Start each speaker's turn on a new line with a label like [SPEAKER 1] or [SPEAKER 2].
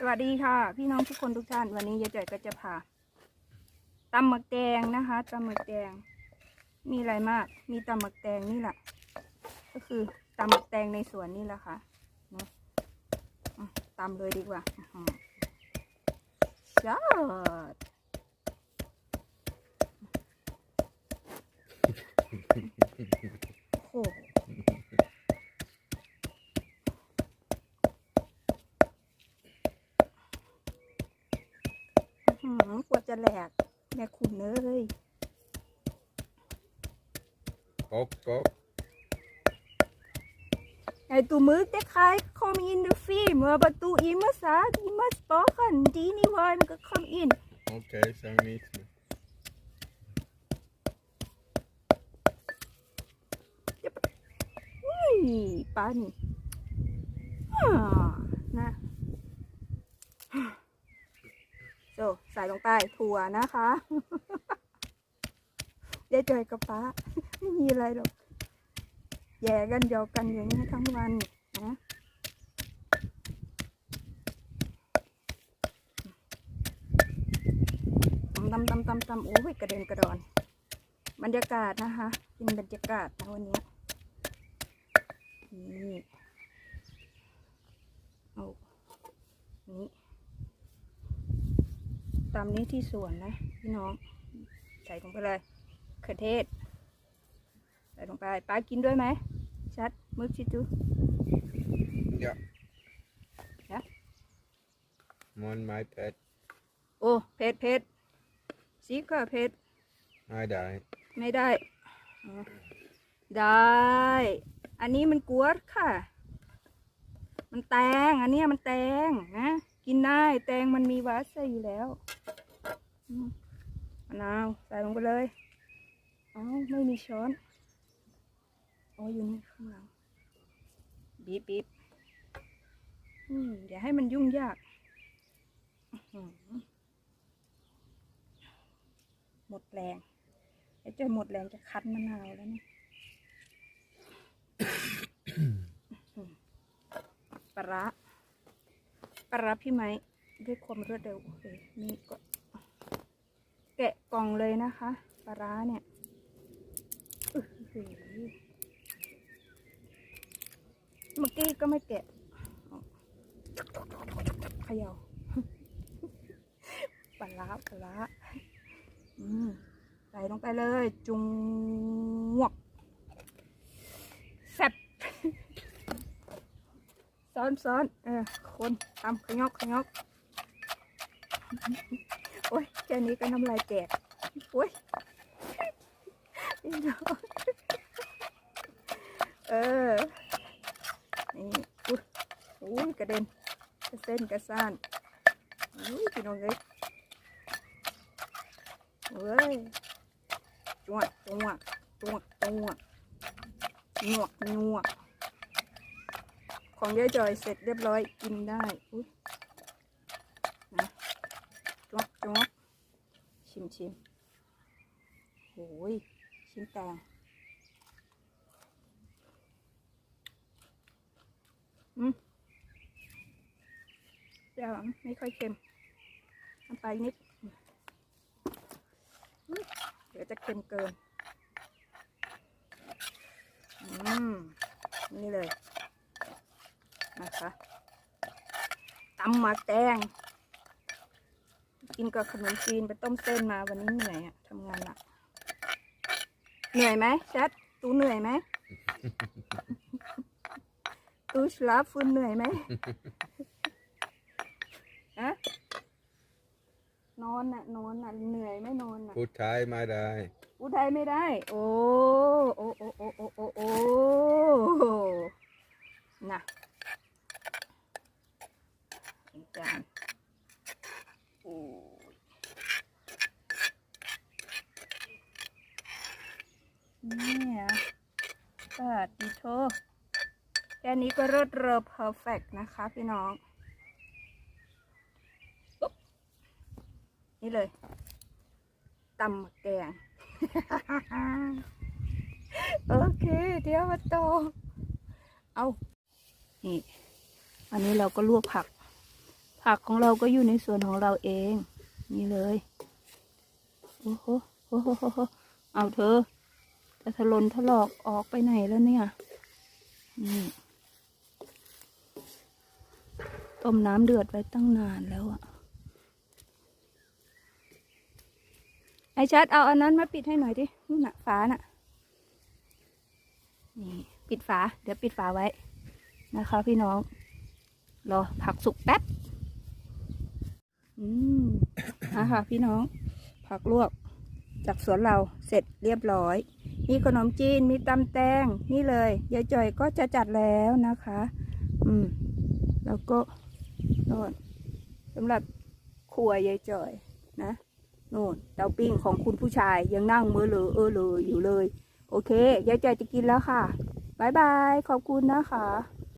[SPEAKER 1] สวัสดีค่ะ พี่น้องทุกคนทุกท่าน วันนี้ยายจ่อยก็จะพาตำหมึกแดงนะคะตำหมึกแดง มีอะไรมาก มีตำหมึกแดงนี่แหละ ก็คือตำหมึกแดงในสวนนี่แหละค่ะเนาะอะตำเลยดีกว่าอื้อหือยอดโอ้โห อื้อหือกว่าจะแหลกแม่คุณเลย
[SPEAKER 2] Kop, kop.
[SPEAKER 1] Hey, du möchtest kein kommen in den Film, aber du immer sagst, immer sprachen, die nicht wollen kommen in.
[SPEAKER 2] Okay, sag nichts mehr.
[SPEAKER 1] นี่ป้านี่อ่านะโซใส่ลงไปถั่วนะคะยายจอยกับป้าไม่มีอะไรหรอกแย่กันหยอกกันอย่างนี้ทั้งวันนะตำตำตำตำโอ้ยกระเด็นกระดอน บรรยากาศนะคะเป็นบรรยากาศนะวันนี้นี่เอานี่ ตามนี้ที่สวนนะพี่น้อง ใส่ลงไปเลยเขือเทศ ใส่ลงไปป้ากินด้วยไหม ชัดมึกชิจู
[SPEAKER 2] Ja.
[SPEAKER 1] Ja?
[SPEAKER 2] Man, my pet.
[SPEAKER 1] โอ้เผ็ดเผ็ดสีก็เผ็ด
[SPEAKER 2] I die.
[SPEAKER 1] ไม่ได้อ๋อได้ อันนี้มันกวดค่ะ มันแตง อันเนี้ยมันแตงนะ กินได้แตงมันมีวาสอยู่แล้วอืมมะนาวใส่ลงไปเลยเอ้าไม่มีช้อนอ๋ออยู่นี่ข้างหลังบีบบีบอืมอย่าให้มันยุ่งยากอื้อหือหมดแรงไอ้เจ้าหมดแรงจะคั้นมะนาวแล้วเนี่ยปลาร้า ปลาร้าพี่ไม้ด้วยความรวดเร็วโอเคนี่ก็แกะกล่องเลยนะคะปลาร้าเนี่ยเมื่อกี้ก็ไม่แกะเขย่าปลาร้าปลาร้าอืมใส่ลงไปเลย จุงวกแซ่บ ซ้อนซ้อนเออคนทำขยอกขยอกโอ้ยแค่นี้ก็น้ำลายแตกโอ้ยพี่น้องเออ นี่อุ้ยอุ้ยกระเด็นกระเส้นกระซ่านอุ้ยพี่น้องเอ้ยเว้ยจวดจวดจวดจวดหนวกหนวก ของยายจอยเสร็จเรียบร้อยกินได้อุ้ยนะจวดจวดชิมชิมโอ้ยชิมแตงอืมเดี๋ยวไม่ค่อยเค็มน้ำไปนิดเดี๋ยวจะเค็มเกิน อืม นี่เลย นะคะตำหมักแตงกินกับขนมจีนไปต้มเส้นมาวันนี้เหนื่อยอะทำงานหนักเหนื่อยไหมแชทตูเหนื่อยไหมตูชลาฟุนเหนื่อยไหมฮะนอนน่ะ นอนน่ะ เหนื่อยไหม่นอนน่ะ
[SPEAKER 2] Put time, I die.
[SPEAKER 1] พูดไทยไม่ได้ โอ้โอ้โอ้โอ้โอ้โอ้โอ้น่ะเป็น จานโอ้ยเนี่ยสวัสดีโทแค่นี้ก็เลิศเรอเพอร์เฟกนะคะพี่น้องปุ๊บนี่เลยตำหมักแกง โอเค เดี๋ยวมาต่อเอานี่ อันนี้เราก็ลวกผัก ผักของเราก็อยู่ในสวนของเราเอง นี่เลย โอ้โหโอ้โหโอ้โหเอาเธอจะถลนถลอกออกไปไหนแล้วเนี่ยนี่ต้มน้ำเดือดไว้ตั้งนานแล้วอะไอชัดเอาอันนั้นมาปิดให้หน่อยดินู่นน่ะฝาน่ะ นี่ปิดฝา เดี๋ยวปิดฝาไว้นะคะพี่น้อง รอผักสุกแป๊บ อืมอะค่ะพี่น้อง ผักลวก จากสวนเราเสร็จเรียบร้อย มีขนมจีนมีตำแตงนี่เลยยายจ่อยก็จะจัดแล้วนะคะ อืม แล้วก็โน่นสำหรับครัวยายจ่อยนะโน่นเตาปิ้งของคุณผู้ชายยังนั่งมือเลอเออเลยอยู่เลย โอเคยายจ่อยจะกินแล้วค่ะบายบาย ขอบคุณนะคะ